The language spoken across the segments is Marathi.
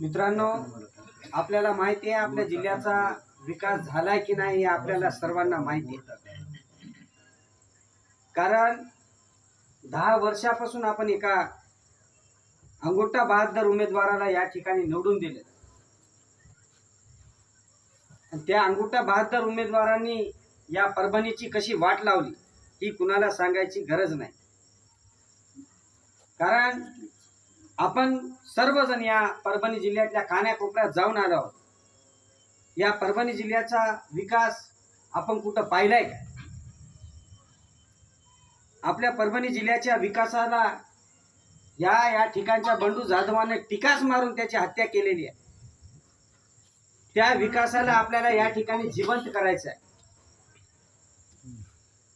मित्रांनो आपल्याला माहिती आहे आपल्या जिल्ह्याचा विकास झालाय की नाही हे आपल्याला सर्वांना माहिती आहे. कारण दहा वर्षापासून आपण एका अंगोटा बहादर उमेदवाराला या ठिकाणी निवडून दिले. त्या अंगोटा बहादर उमेदवारांनी या परभणीची कशी वाट लावली ही कुणाला सांगायची गरज नाही. कारण आपण सर्वजण या परभणी जिल्ह्यातल्या कान्याकोपऱ्यात जाऊन आलो आहोत. या परभणी जिल्ह्याचा विकास आपण कुठं पाहिलाय का? आपल्या परभणी जिल्ह्याच्या विकासाला या या ठिकाणच्या बंडू जाधवाने टिकाच मारून त्याची हत्या केलेली आहे. त्या विकासाला आपल्याला या ठिकाणी जिवंत करायचं आहे.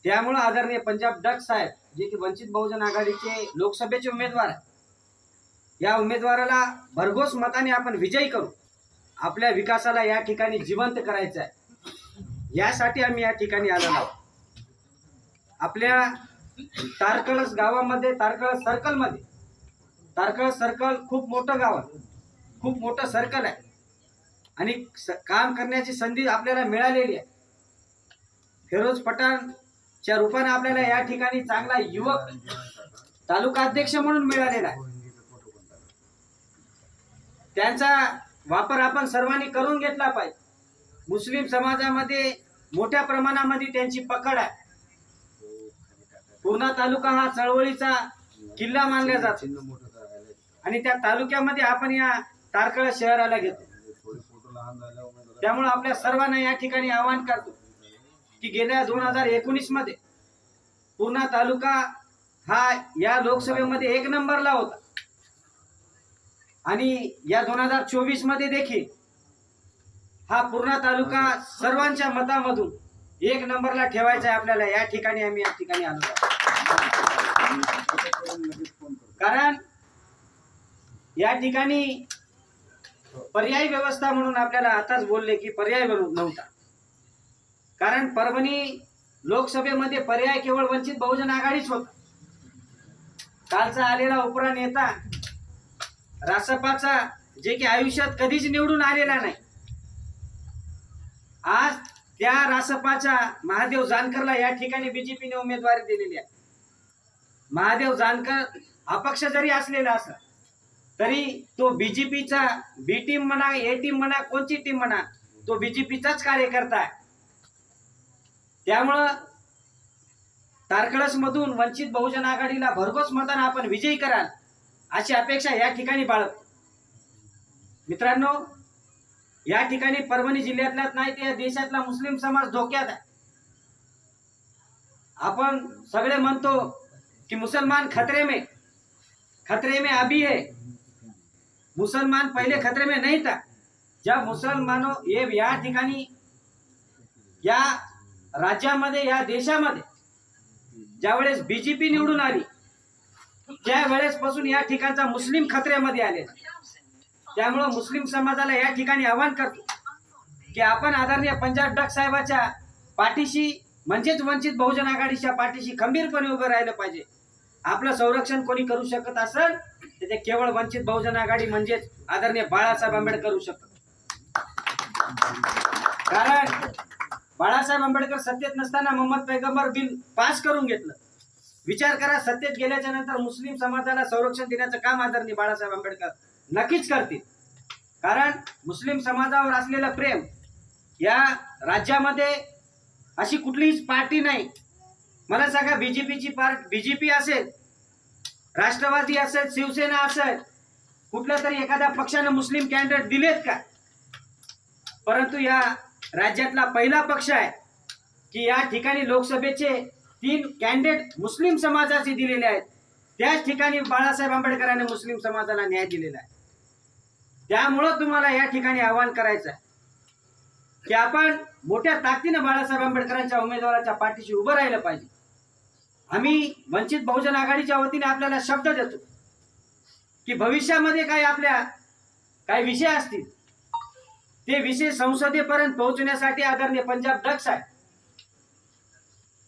त्यामुळं आदरणीय पंजाब डक साहेब जे की वंचित बहुजन आघाडीचे लोकसभेचे उमेदवार आहेत या उमेदवाराला भरघोस मताने आपण विजयी करू. आपल्या विकासाला या ठिकाणी जिवंत करायचं आहे. यासाठी आम्ही या ठिकाणी आलेलो आहोत. आपल्या तारकळस गावामध्ये तारकळस सर्कलमध्ये तारकळस सर्कल खूप मोठं गाव आहे. खूप मोठं सर्कल आहे. आणि काम करण्याची संधी आपल्याला मिळालेली आहे. फिरोज पठाणच्या रूपाने आपल्याला या ठिकाणी चांगला युवक तालुका अध्यक्ष म्हणून मिळालेला आहे. त्यांचा वापर आपण सर्वांनी करून घेतला पाहिजे. मुस्लिम समाजामध्ये मोठ्या प्रमाणामध्ये त्यांची पकड आहे. पूर्णा तालुका हा चळवळीचा किल्ला मानला जातो. आणि त्या तालुक्यामध्ये आपण या तारकळा शहराला घेतो. त्यामुळे आपल्या सर्वांना या ठिकाणी आवाहन करतो की गेल्या दोन हजार एकोणीसमध्ये पूर्णा तालुका हा या लोकसभेमध्ये एक नंबरला होता. आणि या दोन हजार चोवीसमध्ये देखील हा पूर्णा तालुका सर्वांच्या मतामधून एक नंबरला ठेवायचा आहे आपल्याला. या ठिकाणी आम्ही या ठिकाणी आलो कारण या ठिकाणी पर्यायी व्यवस्था म्हणून आपल्याला आताच बोलले की पर्याय बनव- नव्हता. कारण परभणी लोकसभेमध्ये पर्याय केवळ वंचित बहुजन आघाडीच होता. कालचा आलेला उपरा नेता रासपाचा जे की आयुष्यात कधीच निवडून आलेला नाही. आज त्या रासपाच्या महादेव जानकरला या ठिकाणी बीजेपीने उमेदवारी दिलेली आहे. महादेव जानकर अपक्ष जरी असलेला असला तरी तो बीजेपीचा बी टीम म्हणा ए टीम म्हणा कोणची टीम म्हणा तो बीजेपीचाच कार्यकर्ता आहे. त्यामुळं तारकळस मधून वंचित बहुजन आघाडीला भरघोस मतानं आपण विजयी कराल. अशी अपेक्षा या ठिकाणी बाळगतो मित्रांनो या ठिकाणी परभणी जिल्ह्यातलाच नाही तर या देशातला मुस्लिम समाज धोक्यात आहे. आपण सगळे म्हणतो की मुसलमान खतरे में खतरे में अभी है. मुसलमान पहले खतरे में नहीं था जब मुसलमानो या ठिकाणी या राज्यामध्ये या देशामध्ये ज्यावेळेस बीजेपी निवडून आली त्यावेळेस पासून या ठिकाणचा मुस्लिम खत्रेमध्ये आले त्यामुळं मुस्लिम समाजाला या ठिकाणी आवाहन करतो की आपण आदरणीय पंजाब डक साहेबाच्या पाठीशी म्हणजेच वंचित बहुजन आघाडीच्या पाठीशी खंबीरपणे उभं राहिलं पाहिजे. आपलं संरक्षण कोणी करू शकत असेल तर ते केवळ वंचित बहुजन आघाडी म्हणजेच आदरणीय बाळासाहेब आंबेडकर करू शकत कारण बाळासाहेब आंबेडकर सत्तेत नसताना मोहम्मद पैगंबर बिल पास करून घेतलं. विचार करा सत्तेत गेल्याच्यानंतर मुस्लिम समाजाला संरक्षण देण्याचं काम आदरणीय बाळासाहेब आंबेडकर नक्कीच करतील. कारण मुस्लिम समाजावर असलेलं प्रेम या राज्यामध्ये अशी कुठलीच पार्टी नाही. मला सांगा बीजेपीची पार्ट बीजेपी असेल राष्ट्रवादी असेल शिवसेना असेल कुठल्या तरी एखाद्या पक्षानं मुस्लिम कॅन्डिडेट दिलेत का? परंतु या राज्यातला पहिला पक्ष आहे की या ठिकाणी लोकसभेचे तीन कॅन्डिडेट मुस्लिम समाजाचे दिलेले आहेत. त्याच ठिकाणी बाळासाहेब आंबेडकरांनी मुस्लिम समाजाला न्याय दिलेला आहे. त्यामुळं तुम्हाला या ठिकाणी आवाहन करायचं आहे. की आपण मोठ्या ताकदीनं बाळासाहेब आंबेडकरांच्या उमेदवाराच्या पाठीशी उभं राहिलं पाहिजे. आम्ही वंचित बहुजन आघाडीच्या वतीने आपल्याला शब्द देतो. की भविष्यामध्ये काही आपल्या काही विषय असतील ते विषय संसदेपर्यंत पोहोचण्यासाठी आदरणीय पंजाब दक्ष आहे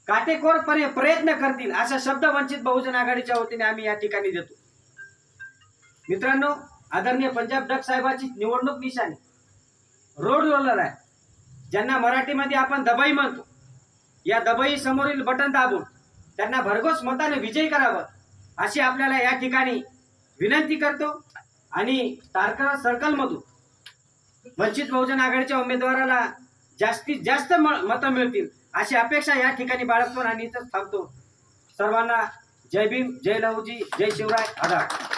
काटेकोरपणे प्रयत्न करतील असा शब्द वंचित बहुजन आघाडीच्या वतीने आम्ही या ठिकाणी देतो. मित्रांनो आदरणीय पंजाब डक साहेबाची निवडणूक निशाणी. रोड रोलर आहे. ज्यांना मराठीमध्ये आपण दबाई म्हणतो या दबाई समोरील बटन दाबून त्यांना भरघोस मताने विजयी करावं अशी आपल्याला या ठिकाणी विनंती करतो. आणि तारकरा सर्कलमधून वंचित बहुजन आघाडीच्या उमेदवाराला जास्तीत जास्त म- मतं मिळतील. अशी अपेक्षा या ठिकाणी बाळगतो आणि इथंच थांबतो. सर्वांना जय भीम जय लहूजी जय शिवराय आधार.